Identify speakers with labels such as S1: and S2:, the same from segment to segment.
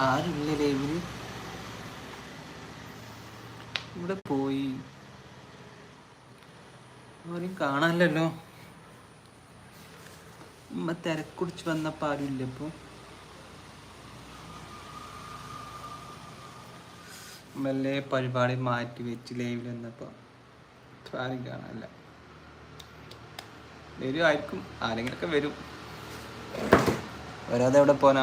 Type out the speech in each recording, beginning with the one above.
S1: ആരുമില്ല ലൈവിൽ ഇവിടെ പോയി. ആരും കാണാനല്ലോ ഉമ്മ തിരക്കുടിച്ച് വന്നപ്പോ ആരുമില്ല ഇപ്പൊ. മെല്ലെ പരിപാടി മാറ്റി വെച്ച് ലൈവിൽ വന്നപ്പോ. ആരും കാണാനില്ല. വരുമായിരിക്കും ആരെങ്കിലൊക്കെ വരും. വരാതെ എവിടെ പോനാ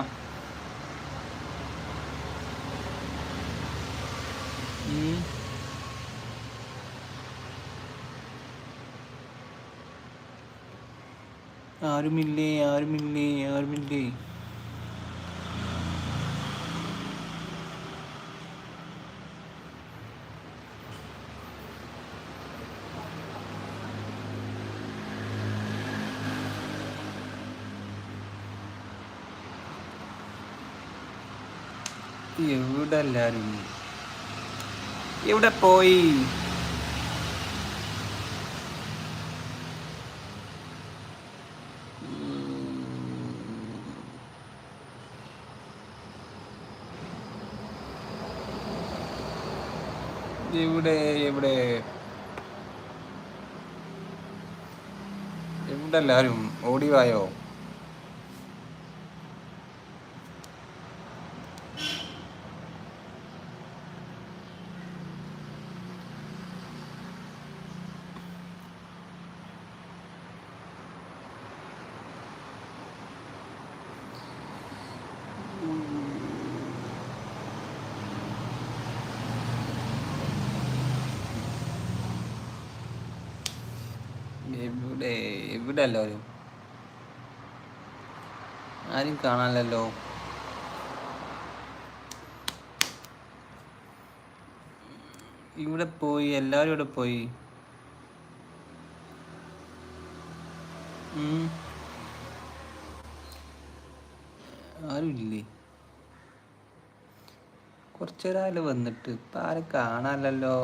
S1: ആരുമില്ലേ ആരുമില്ലേ ആരുമില്ലേ? എവിടെ എല്ലാരും എവിടെ പോയി? എവിടെ ഇവിടെ ഇവിടെ. എല്ലാരും ഓടിവായോ? എവിടെ എവിടെ എല്ലാവരും ആരും കാണാനല്ലോ ഇവിടെ പോയി എല്ലാവരും ഇവിടെ പോയി. ആരുമില്ലേ കുറച്ചൊരാൾ വന്നിട്ട് ഇപ്പം ആരും കാണാനല്ലോ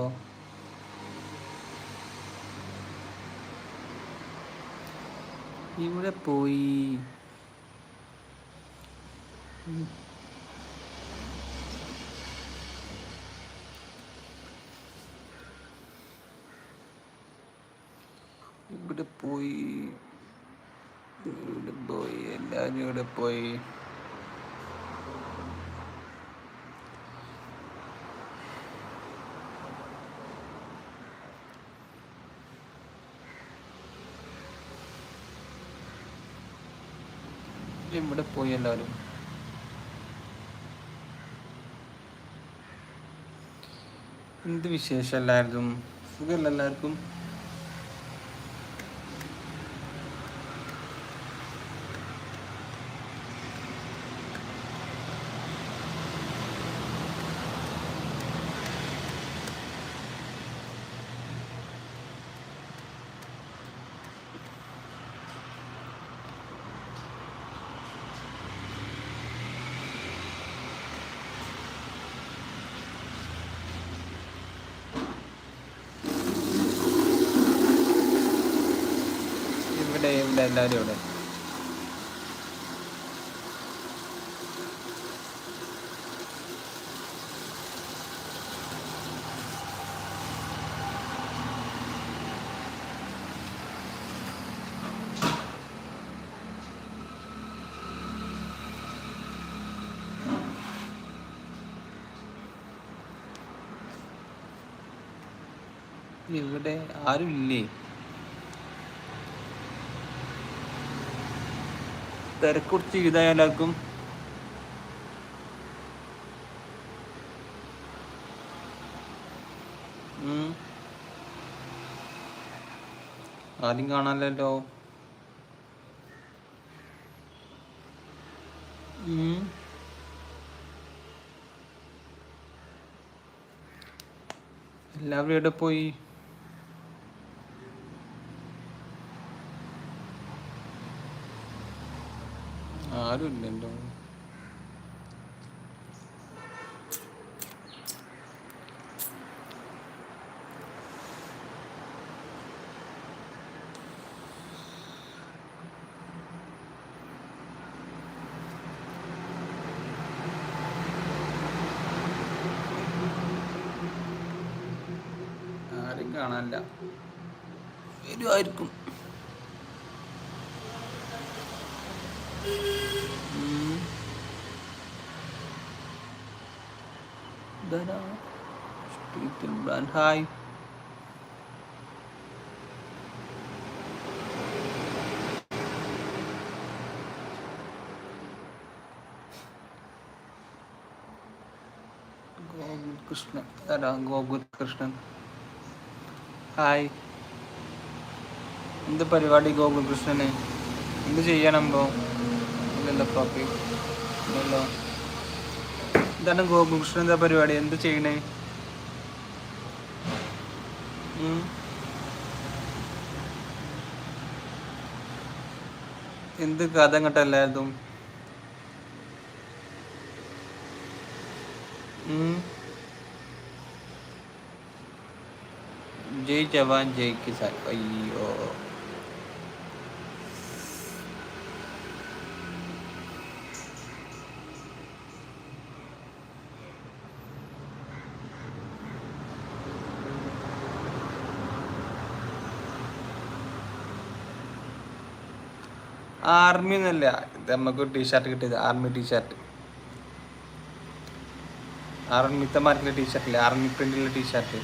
S1: ഇവിടെ പോയി. ഇവിടെ പോയി. ഇവിടെ പോയി. എല്ലാവരും ഇവിടെ പോയി. ഇവിടെ പോയി എല്ലാവരും. എന്ത് വിശേഷം എല്ലാവർക്കും? സുഖമല്ല എല്ലാവർക്കും? ഇവിടെ ഇവിടെ എല്ലാവരും ഇവിടെ ഇവിടെ ആരും ഇല്ലേ തിരക്കുറിച്ച് എല്ലാവർക്കും ആദ്യം കാണാനല്ലോ. എല്ലാവരും എവിടെ പോയി? ആരും ഇല്ലല്ലോ കാണാനില്ല വരുമായിരിക്കും ഉം. ഇതാരാ? ബ്രാൻഡ് ഹായ് ഗോകുൽ കൃഷ്ണൻ ആരാ ഗോകുൽ കൃഷ്ണൻ ഹായ് എന്ത് പരിപാടി ഗോകുൽ കൃഷ്ണന്? എന്ത് ചെയ്യണം ബ്രോ? ഇല്ലല്ലോ പ്രോപ്പി ഇല്ലല്ലോ എന്താണ് ഗോകുൽ കൃഷ്ണൻ എന്താ പരിപാടി? എന്ത് ചെയ്യണേ. എന്ത് കഥ അങ്ങോട്ടല്ലായതും ഉം. ജയ് ജവാൻ ജയ് കിസാൻ അയ്യോ. ആർമി എന്നല്ല ഇത് നമുക്ക് ടീഷർട്ട് കിട്ടിയത് ആർമി ടീഷർട്ട് ആർമിത്തെ മാർക്കിലെ ടീഷർട്ടില്ല ആർമി പ്രിന്റിലെ ടീഷർട്ട്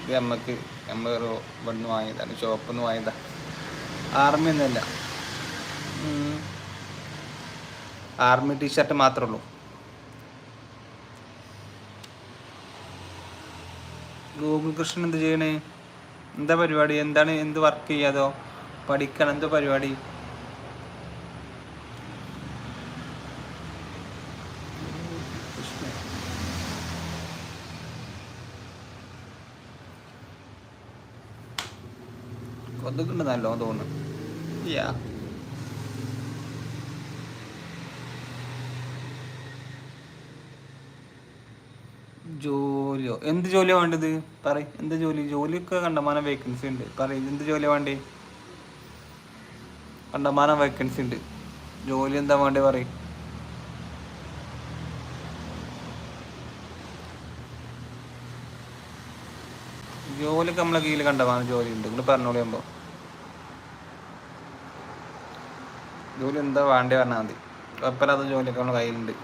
S1: ഇത് നമുക്ക് നമ്മൾ ഒരു ഇവിടുന്ന് വാങ്ങിയതാണ് ഷോപ്പിൽ നിന്ന് വാങ്ങിയതാ ആർമി എന്നല്ല ആർമി ടീഷർട്ട് മാത്രമേ ഉള്ളൂ. ഗോകുൽ കൃഷ്ണൻ എന്ത് ചെയ്യണേ? എന്താ പരിപാടി? എന്താണ് എന്ത് വർക്ക് ചെയ്യാതോ? പഠിക്കണം എന്തോ പരിപാടി? കൊതുകുണ്ട് നല്ലോണം തോന്നുന്നു. യാ ജോലിയോ? എന്ത് ജോലിയാ വേണ്ടത്? പറ എന്ത് ജോലി? ജോലിയൊക്കെ കണ്ടമാനം വേക്കൻസി ഉണ്ട്. പറ എന്ത് ജോലിയാ വേണ്ടേ? കണ്ടമാനം വേക്കൻസി ഉണ്ട്. ജോലി എന്താ വേണ്ടേ പറ ജോലിയൊക്കെ നമ്മളെ കീഴിൽ കണ്ടമാനം ജോലി ഉണ്ട്. നിങ്ങൾ പറഞ്ഞോളിയുമ്പോ ജോലി എന്താ വേണ്ടേ പറഞ്ഞാൽ മതി. കുഴപ്പമില്ലാത്ത ജോലിയൊക്കെ നമ്മുടെ കയ്യിലുണ്ട്.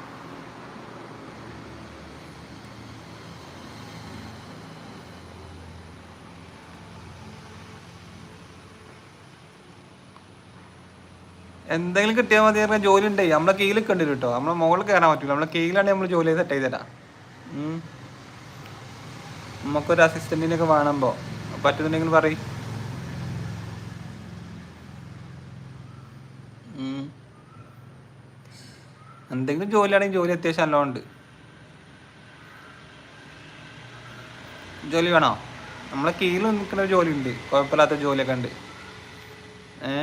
S1: എന്തെങ്കിലും കിട്ടിയാൽ മതി പറഞ്ഞാൽ ജോലി ഉണ്ടേ നമ്മളെ കീഴിൽ കണ്ടു കേട്ടോ. നമ്മളെ മുകളിൽ കയറാൻ പറ്റില്ല നമ്മളെ കീഴിലാണ് നമ്മൾ ജോലി സെറ്റ് ചെയ്ത് തരാം. നമുക്കൊരു അസിസ്റ്റന്റിനൊക്കെ വേണമ്പോ പറ്റുന്നുണ്ടെങ്കിൽ പറയും. എന്തെങ്കിലും ജോലിയാണെങ്കിൽ ജോലി അത്യാവശ്യം നല്ലോണം ഉണ്ട് ജോലി വേണോ? നമ്മളെ കീഴിൽ നിൽക്കുന്ന ജോലി ഉണ്ട് കുഴപ്പമില്ലാത്ത ജോലിയൊക്കെ ഉണ്ട്. ഏ?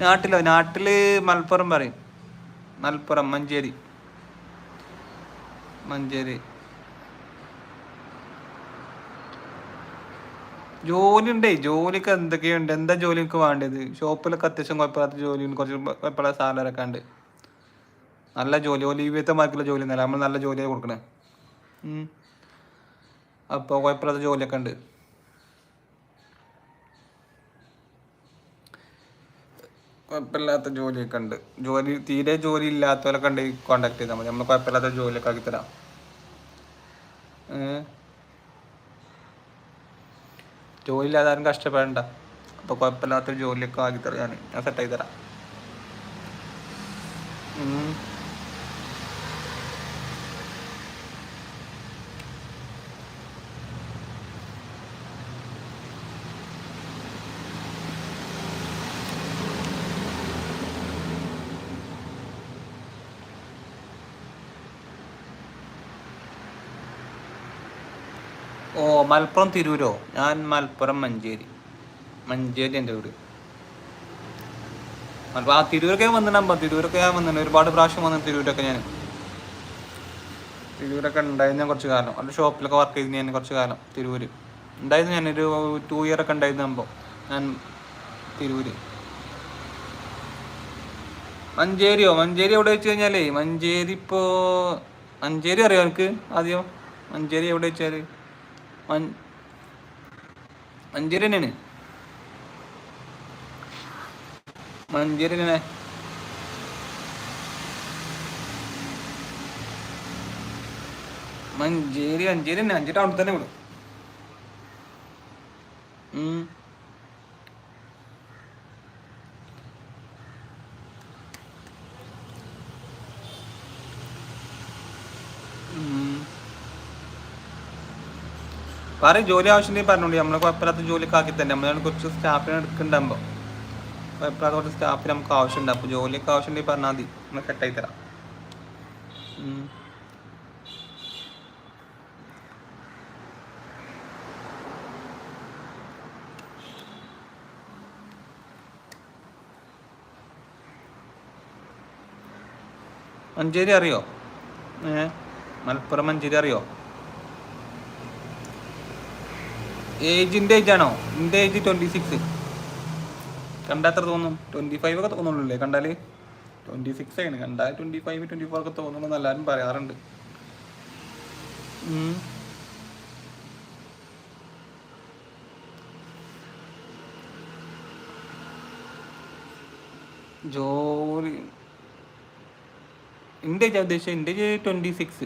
S1: നാട്ടിലോ? നാട്ടിൽ മലപ്പുറം പറയും. മലപ്പുറം മഞ്ചേരി. മഞ്ചേരി. ജോലി ഉണ്ടേ ജോലിക്ക് എന്തൊക്കെയുണ്ട്? എന്താ ജോലി എനിക്ക് വേണ്ടത്? ഷോപ്പിലൊക്കെ അത്യാവശ്യം കുഴപ്പമില്ലാത്ത ജോലി കുറച്ച് കുഴപ്പമില്ലാത്ത സാലറി ഒക്കെ ഉണ്ട്. നല്ല ജോലി ഒലീവിയത്തെ മാർക്കുള്ള ജോലി ഒന്നല്ല നമ്മൾ നല്ല ജോലിയാണ് കൊടുക്കണേ. അപ്പോൾ കുഴപ്പമില്ലാത്ത ജോലിയൊക്കെ ഉണ്ട്. കുഴപ്പമില്ലാത്ത ജോലിയൊക്കെ ഉണ്ട്. ജോലി തീരെ ജോലി ഇല്ലാത്തവരൊക്കെ ഉണ്ട് കോണ്ടാക്ട് ചെയ്താൽ മതി. നമ്മൾ കുഴപ്പമില്ലാത്ത ജോലിയൊക്കെ ആക്കി തരാം. ഏഹ് ജോലി ഇല്ലാതെ ആരും കഷ്ടപ്പെടണ്ട. അപ്പോൾ കുഴപ്പമില്ലാത്തൊരു ജോലിയൊക്കെ ആക്കി തരാം ഞാൻ സെറ്റ് സെറ്റാക്കി തരാം. മലപ്പുറം തിരൂരോ? ഞാൻ മലപ്പുറം മഞ്ചേരി. മഞ്ചേരി എന്റെ വീട്. മലപ്പുറം ആ തിരൂരൊക്കെ വന്നിട്ടുണ്ടാകുമ്പോൾ തിരൂരൊക്കെ ഞാൻ വന്നിട്ടുണ്ട്. ഒരുപാട് പ്രാവശ്യം വന്നു തിരൂരൊക്കെ ഞാൻ. തിരൂരൊക്കെ ഉണ്ടായിരുന്നു കുറച്ച് കാലം. അവിടെ ഷോപ്പിലൊക്കെ വർക്ക് ചെയ്തിരുന്നു ഞാൻ കുറച്ച് കാലം തിരൂര്. ഉണ്ടായിരുന്നു ഞാനൊരു ടു ഇയർ ഒക്കെ ഉണ്ടായിരുന്നു ഞാൻ തിരൂര്. മഞ്ചേരിയോ? മഞ്ചേരി എവിടെ വെച്ച് കഴിഞ്ഞാലേ മഞ്ചേരി ഇപ്പോ മഞ്ചേരി അറിയോ എനിക്ക് ആദ്യം? മഞ്ചേരി എവിടെ വെച്ചാൽ? മഞ്ചേരി തന്നെയാണ് മഞ്ചേരി തന്നെ മഞ്ചേരി അഞ്ചേരി തന്നെ അഞ്ചേരി ടൗണിൽ തന്നെ വിടും വേറെ ജോലി ആവശ്യമുണ്ടെങ്കിൽ പറഞ്ഞോളൂ. നമ്മളെ കുഴപ്പമില്ലാത്ത ജോലിക്കാക്കി തന്നെ. നമ്മളാണ് കുറച്ച് സ്റ്റാഫിനെ എടുക്കണ്ടാകുമ്പോൾ കുഴപ്പമില്ലാത്ത കുറച്ച് സ്റ്റാഫിന് നമുക്ക് ആവശ്യമുണ്ട്. അപ്പോൾ ജോലിയൊക്കെ ആവശ്യമുണ്ടെങ്കിൽ പറഞ്ഞാൽ മതി. നമ്മൾ സെറ്റായി തരാം. മഞ്ചേരി അറിയോ? ഏ? മലപ്പുറം മഞ്ചേരി അറിയോ? ഏജിന്റെ ഏജ് ആണോ? എന്റെ ഏജ് ട്വന്റി സിക്സ് കണ്ടാത്ര തോന്നും. ട്വന്റി ഫൈവ് ഒക്കെ തോന്നുള്ളൂ കണ്ടാൽ ട്വന്റി സിക്സ് ആണ്. കണ്ടാൽ ട്വന്റി ഫൈവ് ട്വന്റി ഫോർ ഒക്കെ തോന്നുന്നു എല്ലാവരും പറയാറുണ്ട്. ജോലി. എന്റെ ഏജ് ഉദ്ദേശിച്ചത്? എന്റെ ഏജ് ട്വന്റി സിക്സ്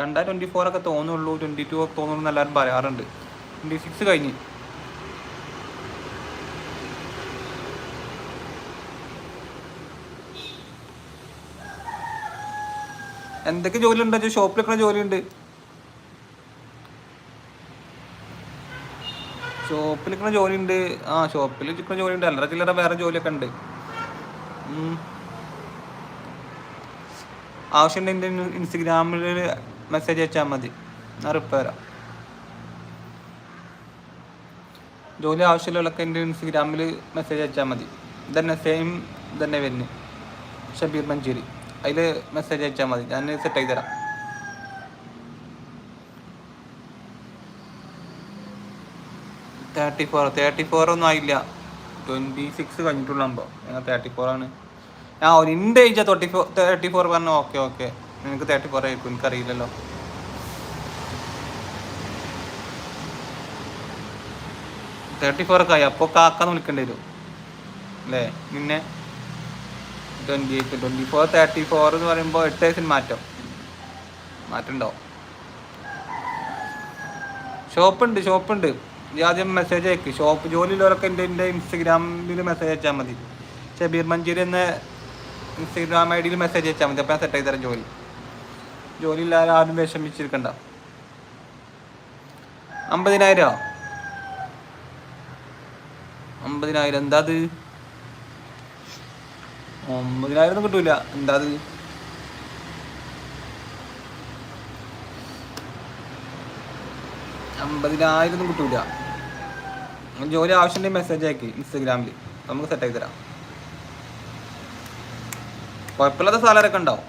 S1: കണ്ടാൽ ട്വന്റി ഫോർ ഒക്കെ തോന്നുള്ളൂ ട്വന്റി ടു ഒക്കെ തോന്നുള്ളൂ എന്ന് എല്ലാവരും പറയാറുണ്ട്. ട്വന്റി സിക്സ് കഴിഞ്ഞ്. എന്തൊക്കെ ജോലി ഉണ്ടോ ഷോപ്പിലൊക്കെ ജോലി ഉണ്ട് ഷോപ്പിൽ ജോലി ഉണ്ട് ആ ഷോപ്പിൽ ജോലി ഉണ്ട് അല്ലറ ചില്ലറ വേറെ ജോലിയൊക്കെ ഉണ്ട്. ആവശ്യമുണ്ടെങ്കിൽ ഇൻസ്റ്റഗ്രാമിൽ മെസ്സേജ് അയച്ചാൽ മതി. ഞാൻ റിപ്ലൈ തരാം ജോലി ആവശ്യമുള്ളവരൊക്കെ എന്റെ ഇൻസ്റ്റഗ്രാമിൽ മെസ്സേജ് അയച്ചാൽ മതി. ഇതന്നെ സെയിം ഇതന്നെ വരുന്നത് ഷബീർ മഞ്ചേരി. അതിൽ മെസ്സേജ് അയച്ചാൽ മതി. ഞാൻ സെറ്റ് ആക്കി തരാം. തേർട്ടി ഫോർ തേർട്ടി ഫോർ ഒന്നും ആയില്ല. ട്വന്റി സിക്സ് കഴിഞ്ഞിട്ടുള്ള സംഭവം ഞങ്ങൾ തേർട്ടി ഫോർ ആണ്. ആ ഒരു ഇന്റെ ഏജാ തേർട്ടി ഫോർ തേർട്ടി ഫോർ പറഞ്ഞു ഓക്കെ ഓക്കെ നിനക്ക് തേർട്ടി ഫോർ ആയിരിക്കും. എനിക്കറിയില്ലല്ലോ. തേർട്ടി ഫോർ ഒക്കെ ആയി. അപ്പോൾ കാക്കാന്ന് വിളിക്കേണ്ടി വരും. അല്ലേ? പിന്നെ twenty eight twenty four thirty four എന്ന് പറയുമ്പോൾ എട്ട് വയസ്സിന് മാറ്റം. മാറ്റമുണ്ടോ ഷോപ്പുണ്ട് ഷോപ്പുണ്ട്. ആദ്യം മെസ്സേജ് അയക്ക്. ഷോപ്പ് ജോലി ഉള്ളവരൊക്കെ എന്റെ എന്റെ ഇൻസ്റ്റഗ്രാമിൽ മെസ്സേജ് അയച്ചാൽ മതി. ഷബീർ മഞ്ചേരി എന്ന ഇൻസ്റ്റഗ്രാം ഐ ഡിയിൽ മെസ്സേജ് അയച്ചാൽ മതി. അപ്പം സെറ്റ് ആയി തരാം ജോലി. ജോലി ഇല്ലാതെ ആരും വിഷമിച്ചിരിക്കണ്ട. അമ്പതിനായിരം? അമ്പതിനായിരം. എന്താ അത്? ഒമ്പതിനായിരം ഒന്നും കിട്ടൂല. എന്താ അത്? അമ്പതിനായിരം ഒന്നും കിട്ടൂല ജോലി ആവശ്യമുണ്ടെങ്കിൽ മെസ്സേജ് ആക്കി ഇൻസ്റ്റഗ്രാമിൽ നമുക്ക് സെറ്റ് ആക്കി തരാം. കുഴപ്പമില്ലാത്ത സാലറി ഉണ്ടാവും?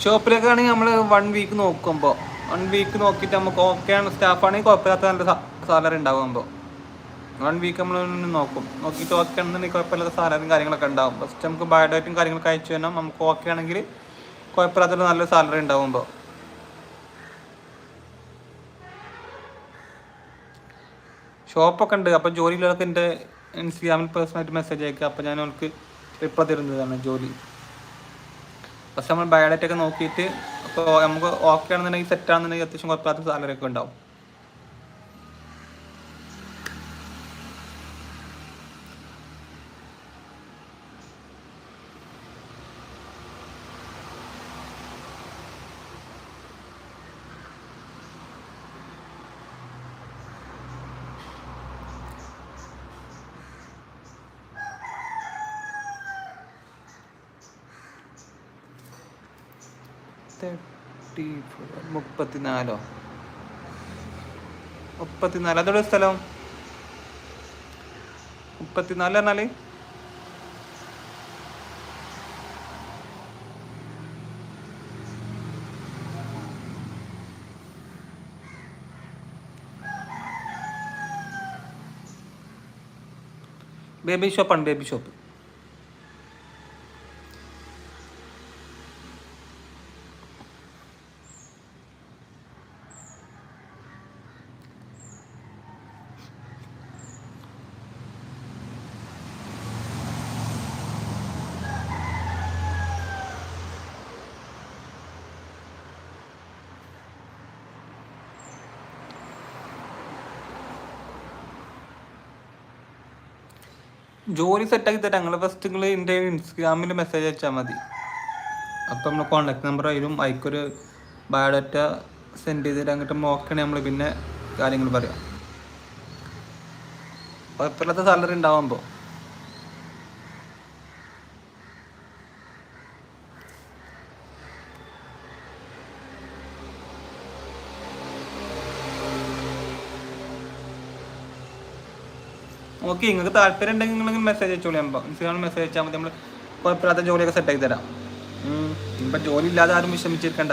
S1: ഷോപ്പിലൊക്കെ ആണെങ്കിൽ നമ്മൾ വൺ വീക്ക് നോക്കുമ്പോൾ വൺ വീക്ക് നോക്കിയിട്ട് നമുക്ക് ഓക്കെ ആണ്. സ്റ്റാഫാണെങ്കിൽ കുഴപ്പമില്ലാത്ത നല്ല സാലറി ഉണ്ടാകുമ്പോൾ വൺ വീക്ക് നമ്മൾ നോക്കും. നോക്കിയിട്ട് ഓക്കെ ആണെന്നുണ്ടെങ്കിൽ കുഴപ്പമില്ലാത്ത സാലറിയും കാര്യങ്ങളൊക്കെ ഉണ്ടാവും. ഫസ്റ്റ് നമുക്ക് ബയോഡേറ്റും കാര്യങ്ങളൊക്കെ അയച്ചു തരണം. നമുക്ക് ഓക്കെ ആണെങ്കിൽ കുഴപ്പമില്ലാത്തൊരു നല്ല സാലറി ഉണ്ടാകുമ്പോൾ ഷോപ്പൊക്കെ ഉണ്ട്. അപ്പോൾ ജോലിയിലൊക്കെ എന്റെ ഇൻസ്റ്റഗ്രാമിൽ പേഴ്സണലായിട്ട് മെസ്സേജ് അയക്കുക. അപ്പോൾ ഞാൻ അവൾക്ക് റിപ്ലൈ തരുന്നതാണ് ജോലി. പക്ഷെ നമ്മൾ ബയോഡേറ്റ ഒക്കെ നോക്കിയിട്ട് അപ്പോൾ നമുക്ക് ഓക്കെ ആണെന്നുണ്ടെങ്കിൽ സെറ്റ് ആണെന്നുണ്ടെങ്കിൽ അത്യാവശ്യം കുഴപ്പമില്ലാത്ത സാലറി ഒക്കെ ഉണ്ടാവും. തേർട്ടി മുപ്പത്തിനാലോ? മുപ്പത്തിനാല്. അതോടെ സ്ഥലം. മുപ്പത്തിനാല് പറഞ്ഞാൽ? ബേബി ഷോപ്പാണ് ബേബി ഷോപ്പ്. ജോലി സെറ്റാക്കി തരാം. നിങ്ങൾ ഫസ്റ്റ് നിങ്ങൾ എന്റെ ഇൻസ്റ്റാഗ്രാമിൽ മെസ്സേജ് അയച്ചാൽ മതി. അപ്പം നമ്മൾ കോൺടാക്ട് നമ്പർ ആയാലും അതിക്കൊരു ബയോഡാറ്റ സെൻഡ് ചെയ്തിട്ട് അങ്ങോട്ട് നോക്കണേ നമ്മൾ പിന്നെ കാര്യങ്ങൾ പറയാം. കുഴപ്പമില്ലാത്ത സാലറി ഉണ്ടാവുമ്പോൾ ഓക്കെ നിങ്ങൾക്ക് താല്പര്യം ഉണ്ടെങ്കിൽ നിങ്ങൾ മെസ്സേജ് അയച്ചോളി ഇൻസ്റ്റാഗ്രാമിൽ മെസ്സേജ് അയച്ചാൽ മതി നമ്മൾ കുഴപ്പമില്ലാത്ത ജോലിയൊക്കെ സെറ്റ് ആക്കി തരാം. ഇപ്പം ജോലി ഇല്ലാതെ ആരും വിഷമിച്ചിരിക്കണ്ട.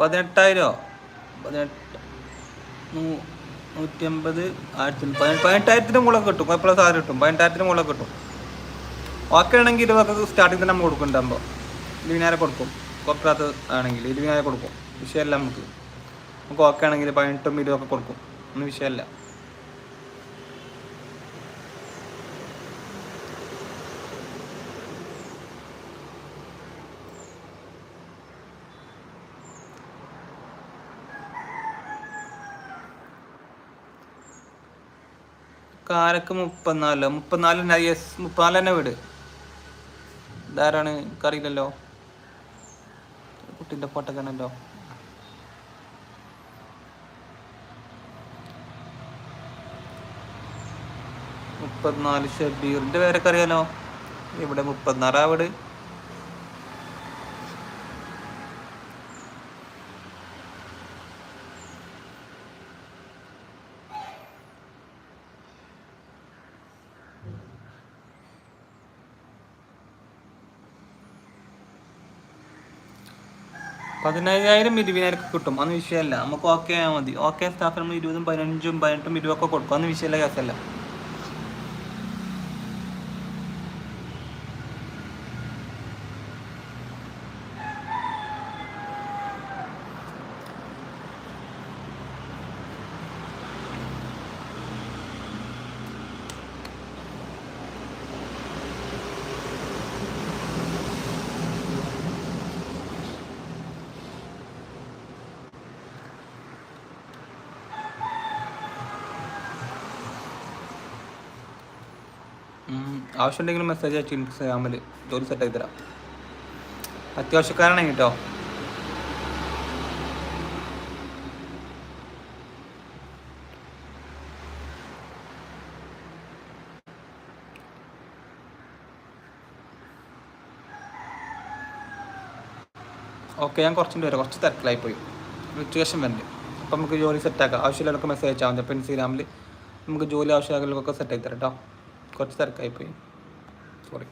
S1: പതിനെട്ടായിരോ? പതിനെട്ട് നൂ- നൂറ്റി അമ്പത് ആയിരത്തി പതിനെട്ടായിരത്തിന്റെ മുകളിൽ കിട്ടും. കുഴപ്പമില്ല സാധനം കിട്ടും. പതിനെട്ടായിരത്തിന് മുകളിൽ കിട്ടും. ഓക്കെ ആണെങ്കിൽ ഇരുപതൊക്കെ സ്റ്റാർട്ടിങ് തന്നെ നമ്മൾ കൊടുക്കുന്നുണ്ടാകുമ്പോൾ ഇരുപതിനായിരം കൊടുക്കും. കുഴപ്പമില്ലാത്ത ആണെങ്കിൽ ഇരുപതിനായിരം കൊടുക്കും. വിഷയമല്ല നമുക്ക്. നമുക്ക് ഓക്കെ ആണെങ്കിൽ പതിനെട്ടും ഇരുപതൊക്കെ കൊടുക്കും. ഒന്നും വിഷയമല്ല. കാരക്ക് മുപ്പത്തിനാലോ? മുപ്പത്തിനാല് തന്നെ യെസ് മുപ്പത്തിനാല് തന്നെ വീട്. ഇതാരാണ്? എനിക്കറിയില്ലല്ലോ. കുട്ടിന്റെ ഫോട്ടോ കാണല്ലോ മുപ്പത്തിനാല് ഷബീറിന്റെ പേരൊക്കെ അറിയാലോ. ഇവിടെ മുപ്പത്തിനാലാ വീട്. പതിനയ്യായിരം ഇരുപതിനായിരം കിട്ടും. അന്ന് വിഷയമല്ല. നമുക്ക് ഓക്കെ ആയാൽ മതി. ഓക്കെ സ്റ്റാഫ് നമ്മൾ ഇരുപതും പതിനഞ്ചും പതിനെട്ടും ഇരുപതൊക്കെ കൊടുക്കും. അന്ന് വിഷയമല്ല കേസല്ല ആവശ്യമുണ്ടെങ്കിൽ മെസ്സേജ് അയച്ചു ഇൻസ്റ്റാഗ്രാമിൽ ജോലി സെറ്റ് ആക്കി തരാം. അത്യാവശ്യക്കാരാണ് കേട്ടോ. ഓക്കെ ഞാൻ കുറച്ചും വരാം. കുറച്ച് തിരക്കിലായി പോയി ഉച്ചശേഷം വരണ്ട് അപ്പം നമുക്ക് ജോലി സെറ്റാക്കാം ആവശ്യമുള്ളവരൊക്കെ മെസ്സേജ് അയച്ചാൽ മതി. അപ്പോൾ ഇൻസ്റ്റാഗ്രാമിൽ നമുക്ക് ജോലി ആവശ്യമാകലൊക്കെ സെറ്റാക്കി തരാം കേട്ടോ. കുറച്ച് തിരക്കായി പോയി സോറി